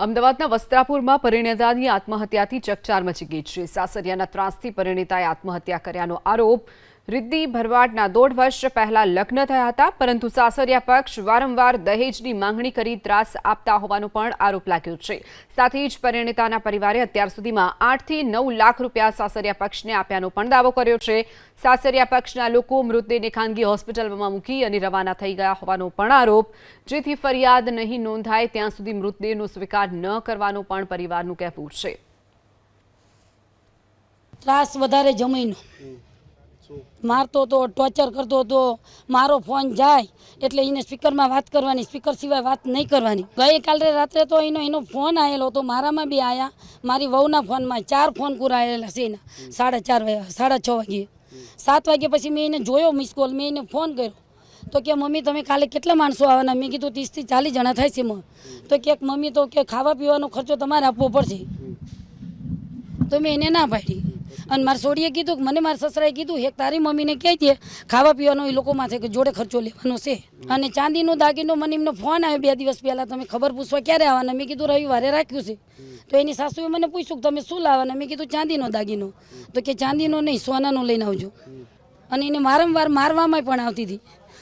અમદાવાદના વસ્ત્રાપુરમાં પરિણીતાની આત્મહત્યાથી ચકચાર મચી ગઈ છે. સાસરિયાના ત્રાસથી પરિણીતાએ આત્મહત્યા કર્યાનો આરોપ રિદ્ધિ ભરવાડના દોઢ વર્ષ પહેલા લગ્ન થયા હતા, પરંતુ સાસરિયા પક્ષ વારંવાર દહેજની માંગણી કરી ત્રાસ આપતા હોવાનો પણ આરોપ લાગ્યો છે. સાથે જ પરિણીતાના પરિવારે અત્યાર સુધીમાં આઠથી નવ લાખ રૂપિયા સાસરિયા પક્ષને આપ્યાનો પણ દાવો કર્યો છે. સાસરિયા પક્ષના લોકો મૃતદેહને ખાનગી હોસ્પિટલમાં મૂકી અને રવાના થઈ ગયા હોવાનો પણ આરોપ. જેથી ફરિયાદ નહીં નોંધાય, ત્યાં સુધી મૃતદેહનો સ્વીકાર ન કરવાનો પણ પરિવારનું કહેવું છે. ત્રાસ વધારે જમીનો મારતો હતો ટોર્ચર કરતો હતો. મારો ફોન જાય એટલે એને સ્પીકરમાં વાત કરવાની સ્પીકર સિવાય વાત નહીં કરવાની. ગઈકાલે રાત્રે તો એનો એનો ફોન આવેલો હતો મારામાં બી આવ્યા મારી વહુના ફોનમાં ચાર ફોન કુરાયેલા છે એના. સાડા ચાર વાગ્યા સાડા છ વાગ્યે સાત વાગ્યા પછી મેં એને જોયો મિસ કોલ મેં એને ફોન કર્યો. તો કે મમ્મી તમે કાલે કેટલા માણસો આવવાના? મેં કીધું ત્રીસથી ચાલીસ જણા થાય છે તો કે મમ્મી તો કે ખાવા પીવાનો ખર્ચો તમારે આપવો પડશે. તો મેં એને ના પાડી. અને મારા સોડીએ કીધું કે મને મારા સસરાએ કીધું, એક તારી મમ્મીને કહી દે ખાવા પીવાનો એ લોકો માથે જોડે ખર્ચો લેવાનો છે. અને ચાંદીનો, દાગીનો, મને એમનો ફોન આવ્યો બે દિવસ પહેલાં, તમે ખબર પૂછવા ક્યારે આવવાના? મેં કીધું, રવિવારે રાખ્યું છે. તો એની સાસુએ મને પૂછ્યું કે, તમે શું લાવવાના? મેં કીધું, ચાંદીનો, દાગીનો. તો કે, ચાંદીનો નહીં, સોનાનો લઈને આવજો. અને એને વારંવાર મારવામાં પણ આવતી હતી.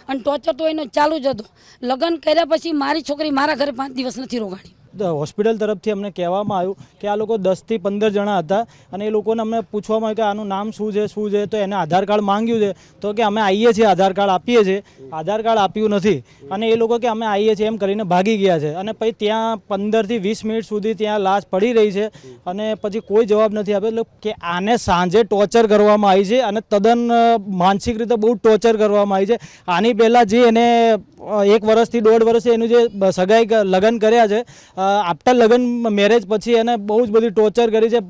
અને ટોર્ચર તો એનો ચાલુ જ હતો. લગ્ન કર્યા પછી મારી છોકરી મારા ઘરે પાંચ દિવસ નથી રોગાડી. દ- હોસ્પિટલ તરફથી અમને કહેવામાં આવ્યું કે આ લોકો દસથી પંદર જણા હતા અને એ લોકોને અમને પૂછવામાં આવ્યું કે આનું નામ શું છે શું છે? તો એને આધાર કાર્ડ માંગ્યું છે. તો કે અમે આવીએ છીએ, આધાર કાર્ડ આપીએ છીએ. આધાર કાર્ડ આપ્યું નથી. અને એ લોકો કે અમે આવીએ છીએ એમ કરીને ભાગી ગયા છે. અને પછી ત્યાં પંદરથી વીસ મિનિટ સુધી ત્યાં લાશ પડી રહી છે અને પછી કોઈ જવાબ નથી આપ્યો. એટલે કે આને સાંજે ટોર્ચર કરવામાં આવી છે અને તદ્દન માનસિક રીતે બહુ ટોર્ચર કરવામાં આવી છે. આની પહેલાં જે એને એક વર્ષથી દોઢ વર્ષે એનું જે સગાઈ લગ્ન કર્યા છે આફ્ટર લગ્ન મેરેજ પછી એને બહુ જ બધી ટોર્ચર કરી છે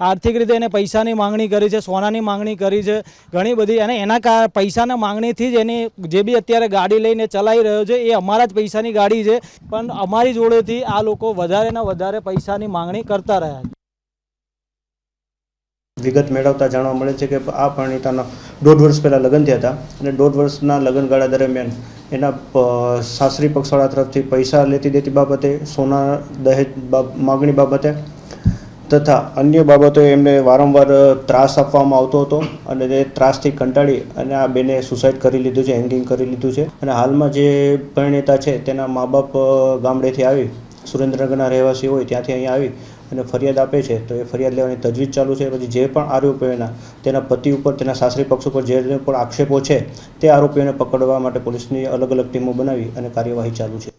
આર્થિક રીતે એને પૈસાની માંગણી કરી છે, સોનાની માંગણી કરી છે, ઘણી બધી. અને એના કા, પૈસાના માંગણીથી જ એની જે બી અત્યારે ગાડી લઈને ચલાવી રહ્યો છે, એ અમારા જ પૈસાની ગાડી છે. પણ અમારી જોડેથી આ લોકો વધારે વધારે પૈસાની માંગણી કરતા રહ્યા છે. વિગત મેળવતા જાણવા મળે છે કે આ પરિણીતાના દોઢ વર્ષ પહેલાં લગ્ન થયા હતા. અને દોઢ વર્ષના લગ્નગાળા દરમિયાન એના સાસરી પક્ષવાળા તરફથી પૈસા લેતી દેતી બાબતે, સોના, દહેજ માગણી બાબતે તથા અન્ય બાબતોએ એમને વારંવાર ત્રાસ આપવામાં આવતો હતો અને તે ત્રાસથી કંટાળી અને આ બેને સુસાઇડ કરી લીધું છે હેંગિંગ કરી લીધું છે. અને હાલમાં જે પરિણીતા છે, તેના મા બાપ ગામડેથી આવી, સુરેન્દ્રનગરના રહેવાસી હોય ત્યાંથી અહીંયા આવી અને ફરિયાદ આપે છે, તો એ ફરિયાદ લેવાની તજવીજ ચાલુ છે. પછી જે પણ આરોપીઓના તેના પતિ ઉપર, તેના સાસરી પક્ષ ઉપર જે પણ આક્ષેપો છે, તે આરોપીઓને પકડવા માટે પોલીસની અલગ અલગ ટીમો બનાવી અને કાર્યવાહી ચાલુ છે.